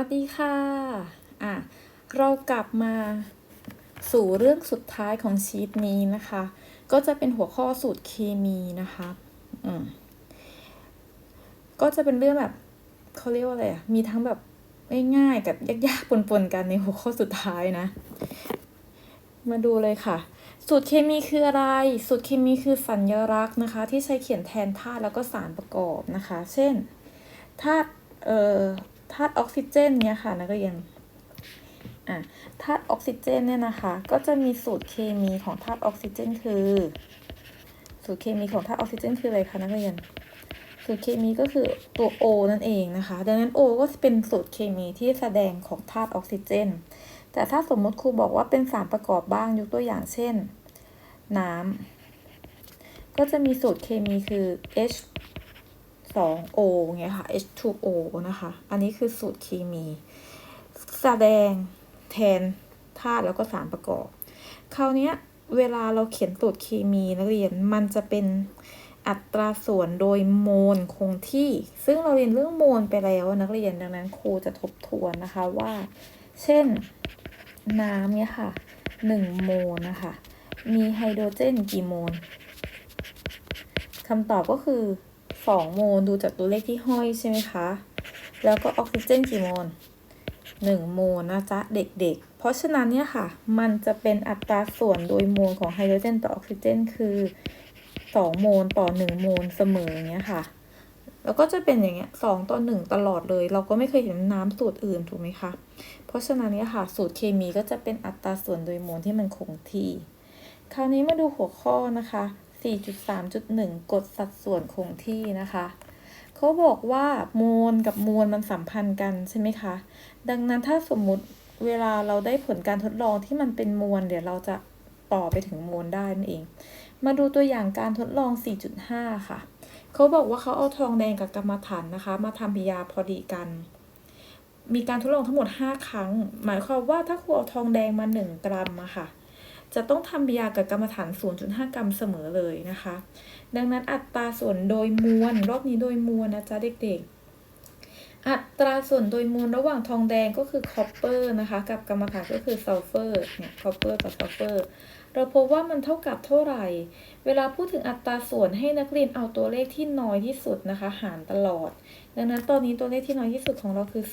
วัสดีค่ะอะ เรากลับมาสู่เรื่องสุดท้ายของชีตนี้นะคะ ก็จะเป็นหัวข้อสูตรเคมีนะคะอืมก็จะเป็นเรื่องแบบเขาเรียกว่าอะไรอะ มีทั้งแบบง่ายๆกับยากๆปนๆกันในหัวข้อสุดท้ายนะ มาดูเลยค่ะ สูตรเคมีคืออะไร สูตรเคมีคือสัญลักษณ์นะคะ ที่ใช้เขียนแทนธาตุแล้วก็สารประกอบนะคะ เช่นธาตุเอ่อ ธาตุออกซิเจนเนี่ยค่ะนักเรียนอะธาตุออกซิเจนเนี่ยนะคะ ก็จะมีสูตรเคมีของธาตุออกซิเจน คือ สูตรเคมีของธาตุออกซิเจน คืออะไรคะนักเรียน สูตรเคมีก็คือตัว O นั่นเองนะคะ ดังนั้น O ก็จะเป็นสูตรเคมีที่แสดงของธาตุออกซิเจน แต่ถ้าสมมติครูบอกว่าเป็นสารประกอบบ้างยกตัวอย่างเช่น น้ำก็จะมีสูตรเคมีคือ H 2 O ไงค่ะ H2O นะคะ อันนี้คือสูตรเคมี แสดงแทนธาตุแล้วก็สารประกอบ คราวนี้เวลาเราเขียนสูตรเคมีนักเรียนมันจะเป็นอัตราส่วนโดยโมลคงที่ ซึ่งเราเรียนเรื่องโมลไปแล้วนักเรียนดังนั้นครูจะทบทวนนะคะว่า เช่นน้ำเนี่ยค่ะหนึ่งโมลนะคะ มีไฮโดรเจนกี่โมลคำตอบก็คือ สองโมลดูจากตัวเลขที่ห้อยใช่ไหมคะ แล้วก็ออกซิเจนกี่โมลหนึ่งโมลนะจ๊ะเด็กๆ เพราะฉะนั้นเนี่ยค่ะ มันจะเป็นอัตราส่วนโดยโมลของไฮโดรเจนต่อออกซิเจน คือสองโมลต่อหนึ่งโมลเสมออย่างเงี้ยค่ะ แล้วก็จะเป็นอย่างเงี้ยสองต่อหนึ่งตลอดเลย เราก็ไม่เคยเห็นน้ำสูตรอื่นถูกไหมคะ เพราะฉะนั้นเนี่ยค่ะ สูตรเคมีก็จะเป็นอัตราส่วนโดยโมลที่มันคงที่ คราวนี้มาดูหัวข้อนะคะ 4.3.1 กฎสัดส่วนคงที่นะคะเขาบอกว่าโมลกับมวลมันสัมพันธ์กันใช่ไหมคะ ดังนั้นถ้าสมมุติเวลาเราได้ผลการทดลองที่มันเป็นมวลเดี๋ยวเราจะต่อไปถึงมวลได้นั่นเอง มาดูตัวอย่างการทดลอง 4.5 ค่ะ เขาบอกว่าเขาเอาทองแดงกับกรรมฐานนะคะ มาทำพิยาพอดีกัน มีการทดลองทั้งหมด 5 ครั้ง หมายความว่าถ้าครูเอาทองแดงมา 1 กรัมอะค่ะ จะต้องทำบิยากับกรรมฐาน 0.5 กรัมเสมอเลยนะคะ ดังนั้นอัตราส่วนโดยมวลรอบนี้โดยมวลนะจ๊ะเด็กๆ อัตราส่วนโดยมวลระหว่างทองแดงก็คือคอปเปอร์นะคะกับกรรมฐานก็คือซัลเฟอร์เนี่ยคอปเปอร์กับซัลเฟอร์เราพบว่ามันเท่ากับเท่าไหร่ เวลาพูดถึงอัตราส่วนให้นักเรียนเอาตัวเลขที่น้อยที่สุดนะคะ หารตลอด ดังนั้นตอนนี้ตัวเลขที่น้อยที่สุดของเราคือ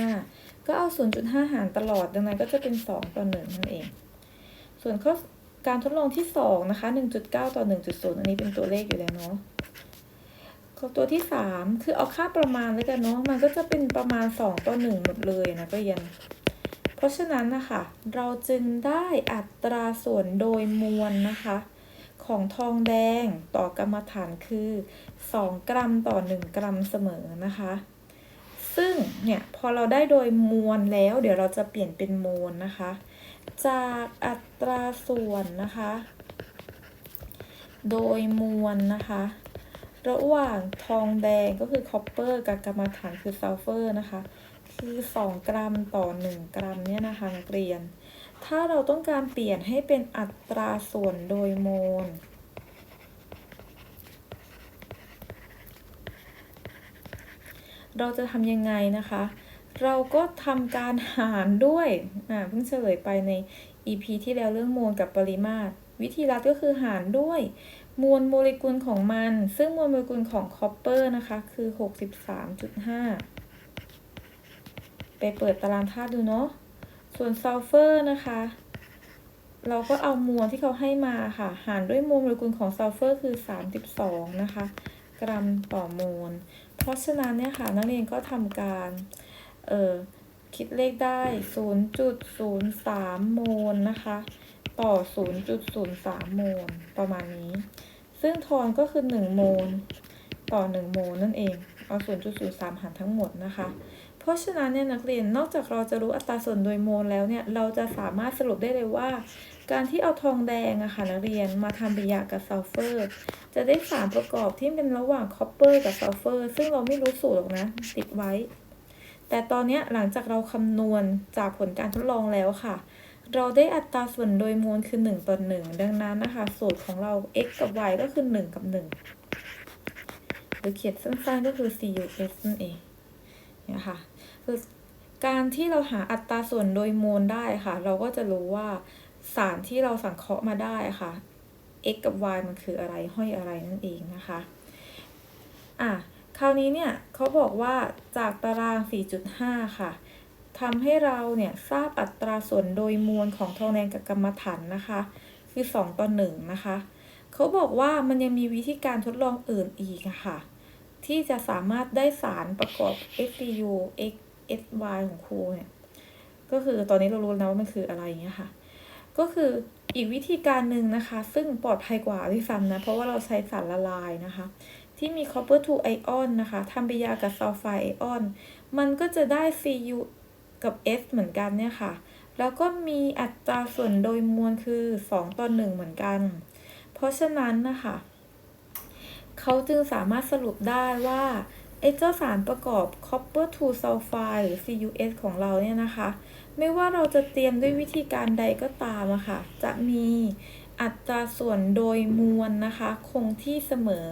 0.5 ก็เอา 0.5 หารตลอด ดังนั้นก็จะเป็น 2 ต่อ 1 นั่นเอง ส่วนข้อการทดลองที่ 2 นะคะ 1.9 ต่อ 1.0 อันนี้เป็นตัวเลขอยู่แล้วเนาะข้อตัวที่ 3 คือเอาค่าประมาณแล้วกันเนาะมันก็จะเป็นประมาณ 2 ต่อ 1 หมดเลยนะก็ยังเพราะฉะนั้นนะคะ เราจึงได้อัตราส่วนโดยมวลนะคะ ของทองแดงต่อกรรมฐานคือ 2 กรัมต่อ 1 กรัมเสมอนะคะ ซึ่งเนี่ยพอเราได้โดยมวลแล้ว เดี๋ยวเราจะเปลี่ยนเป็นโมลนะคะ จากอัตราส่วนนะคะ โดยมวลนะคะ ระหว่างทองแดงก็คือคอปเปอร์กับกรรมฐานคือซัลเฟอร์นะคะ คือ 2 กรัมต่อ 1 กรัมเนี่ยนะคะนักเรียน ถ้าเราต้องการเปลี่ยนให้เป็นอัตราส่วนโดยโมลเราจะทำยังไงนะคะ เราก็ทำการหารด้วย อ่าเพิ่งเฉลยไปใน EP ที่แล้วเรื่องโมลกับปริมาตร วิธีรัดก็คือหารด้วย มวลโมเลกุลของมัน ซึ่งมวลโมเลกุลของคอปเปอร์นะคะคือ 63.5 ไปเปิดตารางธาตุดูเนาะ ส่วนซัลเฟอร์นะคะ เราก็เอามวลที่เขาให้มาค่ะ หารด้วยมวลโมเลกุลของซัลเฟอร์คือ 32 นะคะ กรัมต่อโมล เพราะฉะนั้นเนี่ยค่ะนักเรียนก็ทำการ เออคิดเลขได้ 0.03 โมลนะคะ ต่อ 0.03 โมลประมาณนี้ ซึ่งทอนก็คือ 1 โมล ต่อ 1 โมลนั่นเอง เอา 0.03 หารทั้งหมดนะคะ เพราะฉะนั้นเนี่ยนักเรียน นอกจากเราจะรู้อัตราส่วนโดยโมลแล้วเนี่ย เราจะสามารถสรุปได้เลยว่า การที่เอาทองแดงอะค่ะนักเรียนมาทำปฏิกิริยากับซัลเฟอร์ จะได้สารประกอบที่เป็นระหว่างคอปเปอร์กับซัลเฟอร์ ซึ่งเราไม่รู้สูตรหรอกนะ ติดไว้ แต่ตอนนี้หลังจากเราคำนวณจากผลการทดลองแล้วค่ะ เราได้อัตราส่วนโดยมวลคือ 1 ต่อ 1 ดังนั้นนะคะ สูตรของเรา x กับ y ก็คือ 1 กับ 1 หรือเขียนสั้นๆก็คือ cus นั่นเองเนี่ยค่ะคือการที่เราหาอัตราส่วนโดยมวลได้ค่ะ เราก็จะรู้ว่าสารที่เราสังเคราะห์มาได้ค่ะ x กับ y มันคืออะไรห้อยอะไรนั่นเองนะคะ อะ คราวนี้เนี่ยเขาบอกว่าจากตาราง 4.5 ค่ะทำให้เราเนี่ยทราบอัตราส่วนโดยมวลของทองแดงกับกรรมฐานนะคะ คือ 2 ต่อ 1 นะคะเขาบอกว่ามันยังมีวิธีการทดลองอื่นอีกค่ะ ที่จะสามารถได้สารประกอบ FPU X S Y ของครูเนี่ยก็คือตอนนี้เรารู้แล้วว่ามันคืออะไรอย่างเงี้ยค่ะ ก็คืออีกวิธีการหนึ่งนะคะ ซึ่งปลอดภัยกว่าที่ซ้ำนะ เพราะว่าเราใช้สารละลายนะคะ ที่มี copper 2 ion นะคะทำปฏิกิริยากับ sulfide ion มันก็จะได้ Cu กับ S เหมือนกันเนี่ยค่ะ แล้วก็มีอัตราส่วนโดยมวลคือ 2 ต่อ 1 เหมือนกัน เพราะฉะนั้นนะคะเขาจึงสามารถสรุปได้ว่าไอ้เจ้าสารประกอบ copper 2 sulfide หรือ CuS ของเราเนี่ยนะคะ ไม่ว่าเราจะเตรียมด้วยวิธีการใดก็ตามอะค่ะ จะมีอัตราส่วนโดยมวลนะคะ คงที่เสมอ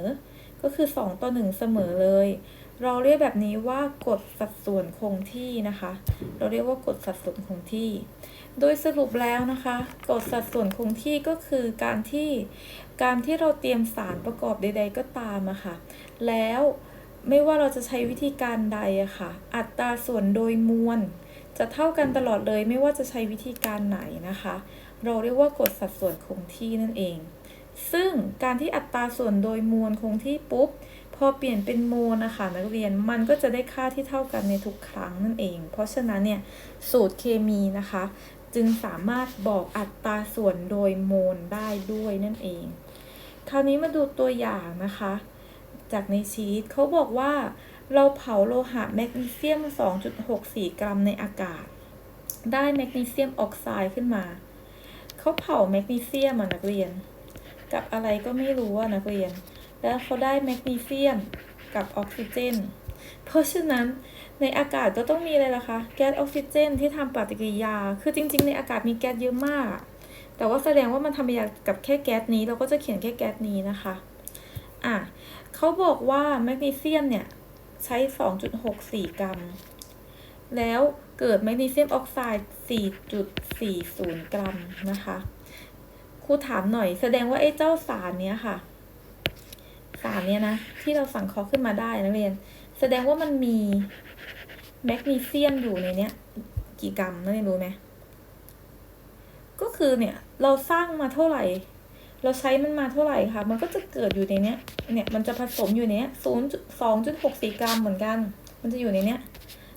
ก็คือ 2 ต่อ 1 เสมอเลย เราเรียกแบบนี้ว่ากฎสัดส่วนคงที่นะคะ เราเรียกว่ากฎสัดส่วนคงที่ โดยสรุปแล้วนะคะกฎสัดส่วนคงที่ก็คือการที่การที่เราเตรียมสารประกอบใด ๆ ก็ตามอะค่ะ แล้วไม่ว่าเราจะใช้วิธีการใดอะค่ะ อัตราส่วนโดยมวลจะเท่ากันตลอดเลยไม่ว่าจะใช้วิธีการไหนนะคะ เราเรียกว่ากฎสัดส่วนคงที่นั่นเอง ซึ่งการที่อัตราส่วนโดยมวลคงที่ปุ๊บ พอเปลี่ยนเป็นโมลนะคะนักเรียนมันก็จะได้ค่าที่เท่ากันในทุกครั้งนั่นเอง เพราะฉะนั้นเนี่ยสูตรเคมีนะคะ จึงสามารถบอกอัตราส่วนโดยโมลได้ด้วยนั่นเอง คราวนี้มาดูตัวอย่างนะคะ จากในชีตเขาบอกว่าเราเผาโลหะแมกนีเซียม 2.64 กรัมในอากาศ ได้แมกนีเซียมออกไซด์ขึ้นมา เขาเผาแมกนีเซียมอะนักเรียน กับอะไรก็ไม่รู้อะนักเรียน แล้วเขาได้แมกนีเซียมกับออกซิเจน เพราะฉะนั้นในอากาศก็ต้องมีอะไรล่ะคะแก๊สออกซิเจน ที่ทำปฏิกิริยา คือจริง ๆ ในอากาศมีแก๊สเยอะมาก แต่ว่าแสดงว่ามันทำปฏิกิริยากับแค่แก๊สนี้ เราก็จะเขียนแค่แก๊สนี้นะคะอะเขาบอกว่าแมกนีเซียมเนี่ยใช้ 2.64 กรัม แล้วเกิดแมกนีเซียมออกไซด์ 4.40 กรัมนะคะ ครูถามหน่อย แสดงว่าไอ้เจ้าสารเนี้ยค่ะ สารเนี้ยนะ ที่เราสั่งเคาะขึ้นมาได้นะเรียน แสดงว่ามันมีแมกนีเซียมอยู่ในเนี้ย กี่กรัมนั่นรู้ไหมก็คือเนี่ย เราสร้างมาเท่าไหร่ เราใช้มันมาเท่าไหร่ค่ะ มันก็จะเกิดอยู่ในเนี้ย เนี่ยมันจะผสมอยู่ในเนี้ยศูนย์สองจุดหกสี่กรัมเหมือนกัน มันจะอยู่ในเนี้ย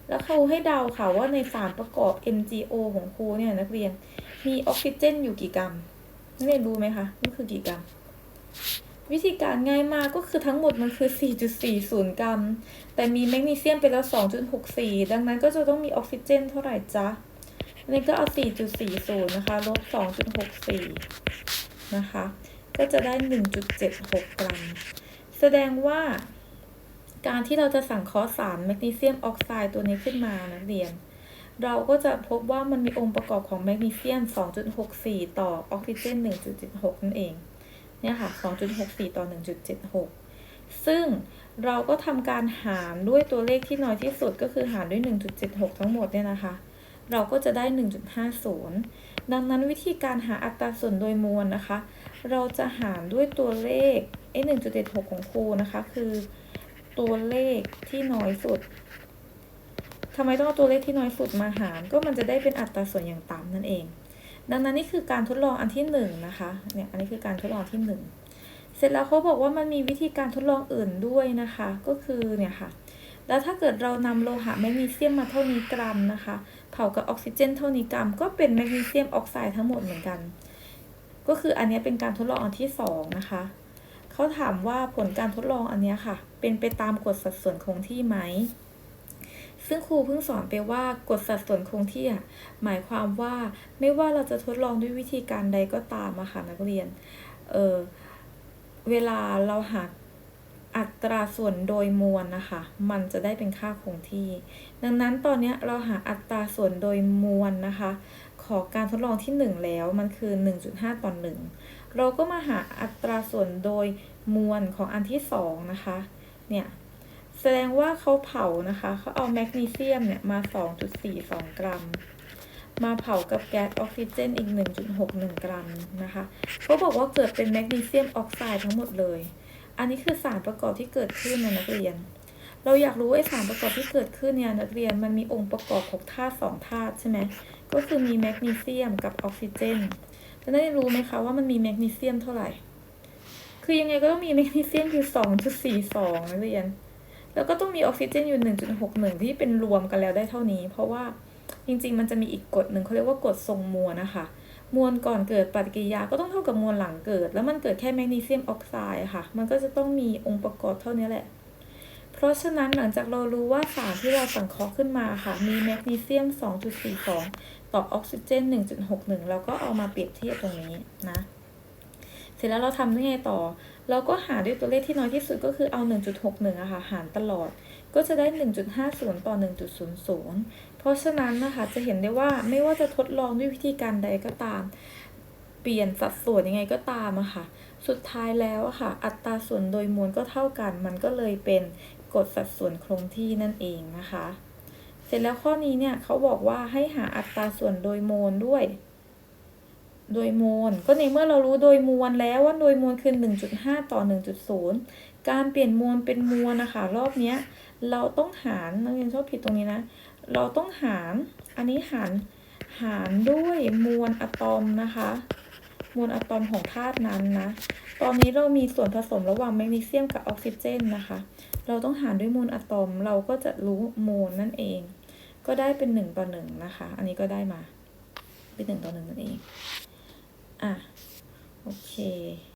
แล้วครูให้เดาค่ะว่าในสารประกอบ MgO ของครูเนี่ยนักเรียน มีออกซิเจนอยู่กี่กรัม นักเรียนรู้ไหมคะนี่คือกี่กรัม วิธีการง่ายมากก็คือทั้งหมดมันคือ 4.40 กรัม แต่มีแมกนีเซียมไปแล้ว 2.64 ดังนั้นก็จะต้องมีออกซิเจนเท่าไหร่จ๊ะนนี้ก็เอา 4.40 นะคะ ลบ 2.64 นะคะ ก็จะได้ 1.76 กรัม แสดงว่าการที่เราจะสั่งเคราะห์สารแมกนีเซียมออกไซด์ตัวนี้ขึ้นมานักเรียน เราก็จะพบว่ามันมีองค์ประกอบของแมกนีเซียม 2.64 ต่อออกซิเจน 1.76 นั่นเอง เนี่ยค่ะ 2.64 ต่อ 1.76 ซึ่งเราก็ทำการหารด้วยตัวเลขที่น้อยที่สุดก็คือหารด้วย 1.76 ทั้งหมดเนี่ยนะคะ เราก็จะได้ 1.50 ดังนั้นวิธีการหาอัตราส่วนโดยมวลนะคะ เราจะหารด้วยตัวเลขไอ้1.76 ของครูนะคะ คือตัวเลขที่น้อยสุด ทำไมต้องเอาตัวเลขที่น้อยสุดมาหาร ก็มันจะได้เป็นอัตราส่วนอย่างต่ำนั่นเอง ดังนั้นนี่คือการทดลองอันที่หนึ่งนะคะ เนี่ย อันนี้คือการทดลองที่หนึ่งเสร็จแล้วเขาบอกว่ามันมีวิธีการทดลองอื่นด้วยนะคะ ก็คือเนี่ยค่ะ แล้วถ้าเกิดเรานำโลหะแมกนีเซียมมาเท่านี้กรัมนะคะ เผากับออกซิเจนเท่านี้กรัม ก็เป็นแมกนีเซียมออกไซด์ทั้งหมดเหมือนกัน ก็คืออันนี้เป็นการทดลองอันที่สองนะคะเขาถามว่าผลการทดลองอันนี้ค่ะ เป็นไปตามกฎสัดส่วนคงที่ไหม ซึ่งครูเพิ่งสอนไปว่ากฎสัดส่วนคงที่อะหมายความว่าไม่ว่าเราจะทดลองด้วยวิธีการใดก็ตามอะค่ะนักเรียนเออเวลาเราหาอัตราส่วนโดยมวลนะคะ มันจะได้เป็นค่าคงที่ ดังนั้นตอนนี้เราหาอัตราส่วนโดยมวลนะคะ ของการทดลองที่ 1 แล้วมันคือ 1.5 ต่อ 1 เราก็มาหาอัตราส่วนโดยมวลของอันที่ 2 นะคะ เนี่ย แสดงว่าเขาเผานะคะเขาเอาแมกนีเซียมเนี่ยมา 2.42 กรัม มาเผากับแก๊สออกซิเจนอีก 1.61 กรัมนะคะเขาบอกว่าเกิดเป็นแมกนีเซียมออกไซด์ทั้งหมดเลย อันนี้คือสารประกอบที่เกิดขึ้นนะนักเรียน เราอยากรู้ไอสารประกอบที่เกิดขึ้นเนี่ยนักเรียนมันมีองค์ประกอบของธาตุสองธาตุใช่ไหมก็คือมีแมกนีเซียมกับออกซิเจนจะได้รู้ไหมคะว่ามันมีแมกนีเซียมเท่าไหร่ คือยังไงก็ต้องมีแมกนีเซียมอยู่2.42นักเรียน แล้วก็ต้องมีออกซิเจนอยู่ 1.61 ที่เป็นรวมกันแล้วได้เท่านี้ เพราะว่าจริงๆ มันจะมีอีกกฎหนึ่งเขาเรียกว่ากฎทรงมวลนะคะ มวลก่อนเกิดปฏิกิริยาก็ต้องเท่ากับมวลหลังเกิด แล้วมันเกิดแค่แมกนีเซียมออกไซด์ค่ะ มันก็จะต้องมีองค์ประกอบเท่านี้แหละ เพราะฉะนั้นหลังจากเรารู้ว่าสารที่เราสังเคราะห์ขึ้นมาค่ะ มีแมกนีเซียม 2.42 ต่อออกซิเจน 1.61เราก็เอามาเปรียบเทียบตรงนี้นะ เสร็จแล้วเราทำได้ไงต่อ เราก็หาด้วยตัวเลขที่น้อยที่สุดก็คือเอา 1.61อะค่ะหารตลอด ก็จะได้ 1.50 ต่อ 1.00 เพราะฉะนั้นนะคะจะเห็นได้ว่าไม่ว่าจะทดลองด้วยวิธีการใดก็ตาม เปลี่ยนสัดส่วนยังไงก็ตามอะค่ะ สุดท้ายแล้วอะค่ะ อัตราส่วนโดยมวลก็เท่ากัน มันก็เลยเป็นกฎสัดส่วนคงที่นั่นเองนะคะ เสร็จแล้วข้อนี้เนี่ยเขาบอกว่าให้หาอัตราส่วนโดยมวลด้วย โดยมวลก็ในเมื่อเรารู้โดยมวลแล้วว่าโดยมวลคือ 1.5 ต่อ 1.0 การเปลี่ยนมวลเป็นมวลนะคะรอบเนี้ยเราต้องหารนักเรียนชอบผิดตรงนี้นะ เราต้องหารอันนี้หารหารด้วยมวลอะตอมนะคะ มวลอะตอมของธาตุนั้นนะ ตอนนี้เรามีส่วนผสมระหว่างแมกนีเซียมกับออกซิเจนนะคะ เราต้องหารด้วยมวลอะตอมเราก็จะรู้โมลนั่นเอง ก็ได้เป็นหนึ่งต่อหนึ่งนะคะ อันนี้ก็ได้มาเป็นหนึ่งต่อหนึ่งนั่นเอง อะ โอเค